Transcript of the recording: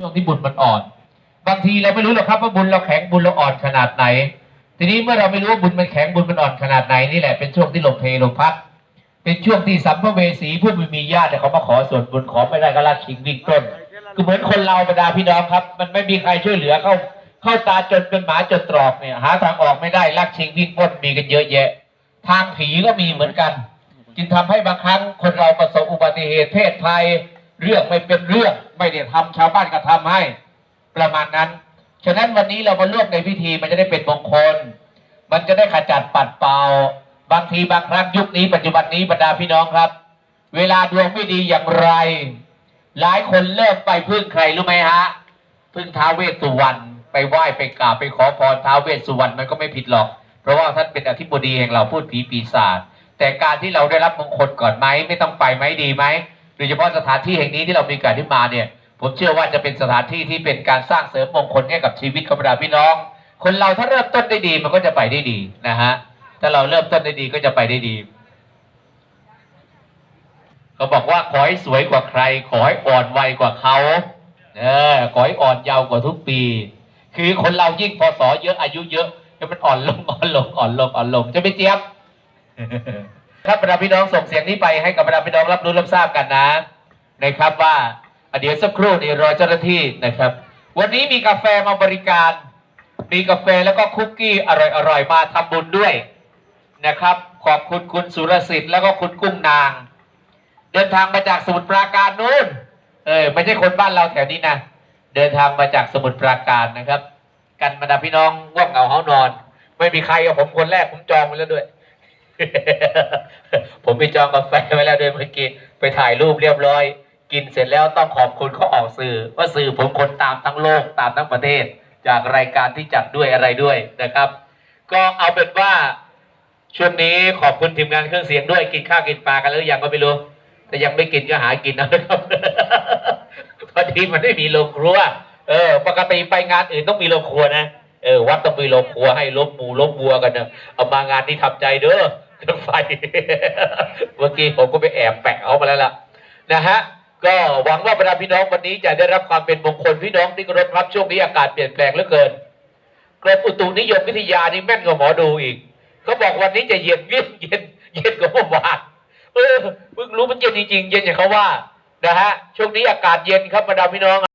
ช่วงที่บุญมันอ่อน บางทีเราไม่รู้หรอกครับว่าบุญเราแข็งบุญเราอ่อนขนาดไหน ทีนี้เมื่อเราไม่รู้ว่าบุญมันแข็งบุญมันอ่อนขนาดไหนนี่แหละเป็นช่วงที่ลงเพลลงพักเป็นช่วงที่สัมภเวสีผู้ม่มีญาติเขามาขอส่วนบุญขอไม่ได้ก็ลากชิงวิ่งปล้นคือเหมือนคนเราบรรดาพี่น้องครับ มันไม่มีใครช่วยเหลือเข้าเข้าตาจนเป็นหมาจนตรอกเนี่ยหาทางออกไม่ได้ลากชิงวิ่งปล้นมีกันเยอะแยะ ทางผีก็มีเหมือนกัน จึงทำให้บางครั้งคนเราประสบอุบัติเหตุเพศภัยเรื่องไม่เป็นเรื่อง ไม่ได้ทำชาวบ้านก็ทำให้ประมาณนั้น ฉะนั้นวันนี้เรามาร่วมในพิธีมันจะได้เป็นมงคล มันจะได้ขจัดปัดเป่า บางทีบางครั้งยุคนี้ปัจจุบันนี้บรรดาพี่น้องครับ เวลาดวงไม่ดีอย่างไร หลายคนเลิกไปพึ่งใครรู้ไหมฮะ พึ่งท้าเวสสุวรรณไปไหว้ไปกราบไปขอพรท้าเวสสุวรรณมันก็ไม่ผิดหรอก เพราะว่าท่านเป็นอธิบดีแห่งเราพูดผีปีศาจแต่การที่เราได้รับมงคลก่อนไหมไม่ต้องไปไหมดีไหมโดยเฉพาะสถานที่แห่งนี้ที่เรามีการที่มาเนี่ย ผมเชื่อว่าจะเป็นสถานที่ที่เป็นการสร้างเสริมมงคลให้กับชีวิตของบรรดาพี่น้อง คนเราถ้าเริ่มต้นได้ดีมันก็จะไปได้ดีนะฮะถ้าเราเริ่มต้นได้ดีก็จะไปได้ดีเขาบอกว่าขอให้สวยกว่าใคร ขอให้อ่อนวัยกว่าเขาเออขอให้อ่อนเยาว์กว่าทุกปี คือคนเรายิ่งพศเยอะอายุเยอะแล้วมันอ่อนลงอ่อนลงอ่อนลงอ่อนลงจะไม่เจี๊ยบครับบรรดาพี่น้องส่งเสียงนี้ไปให้กับบรรดาพี่น้องรับรู้รับทราบกันนะนะครับว่า เดี๋ยวสักครู่นี้รอเจ้าหน้าที่นะครับ วันนี้มีกาแฟมาบริการ มีกาแฟแล้วก็คุกกี้อร่อยๆมาทำบุญด้วยนะครับ ขอบคุณคุณสุรสิทธิ์แล้วก็คุณกุ้งนาง เดินทางมาจากสมุทรปราการนู้นเออไม่ใช่คนบ้านเราแถวนี้นะเดินทางมาจากสมุทรปราการนะครับ กันบรรดาพี่น้องง่วงเหงาเฮานอน ไม่มีใครเอาผมคนแรกผมจองไว้แล้วด้วย ผมไปจองกาแฟไว้แล้วด้วยเมื่อกี้ไปถ่ายรูปเรียบร้อย กินเสร็จแล้วต้องขอบคุณเขาออกสื่อ ว่าสื่อผมคนตามทั้งโลกตามทั้งประเทศ จากรายการที่จัดด้วยอะไรด้วยนะครับ ก็เอาเป็นว่าช่วงนี้ขอบคุณทีมงานเครื่องเสียงด้วยกินข้าวกินปลากันหรือยังก็ไม่รู้แต่ยังไม่กินก็หากินนะครับพอดีมันไม่มีโรงครัว เออ ปกติไปงานอื่นต้องมีโรงครัวนะเออวัดต้องมีโรงครัวให้ลบหมูลบวัวกันเนอะเอามางานนี้ทำใจเด้อรื่องไฟเมื่อกี้ผมก็ไปแอบแปะเอามาแล้วล่ะนะฮะ ก็หวังว่าบรรดาพี่น้องวันนี้จะได้รับความเป็นมงคลพี่น้องที่รพครับช่วงนี้อากาศเปลี่ยนแปลงเหลือเกินกรมอุตุนิยมวิทยานี่แม่นกว่าหมอดูอีกเขาบอกวันนี้จะเย็นเย็นเย็นเย็นกว่าเมื่อวานเออเพิ่งรู้มันเย็นจริงๆเย็นอย่างเขาว่านะฮะช่วงนี้อากาศเย็นครับบรรดาพี่น้อง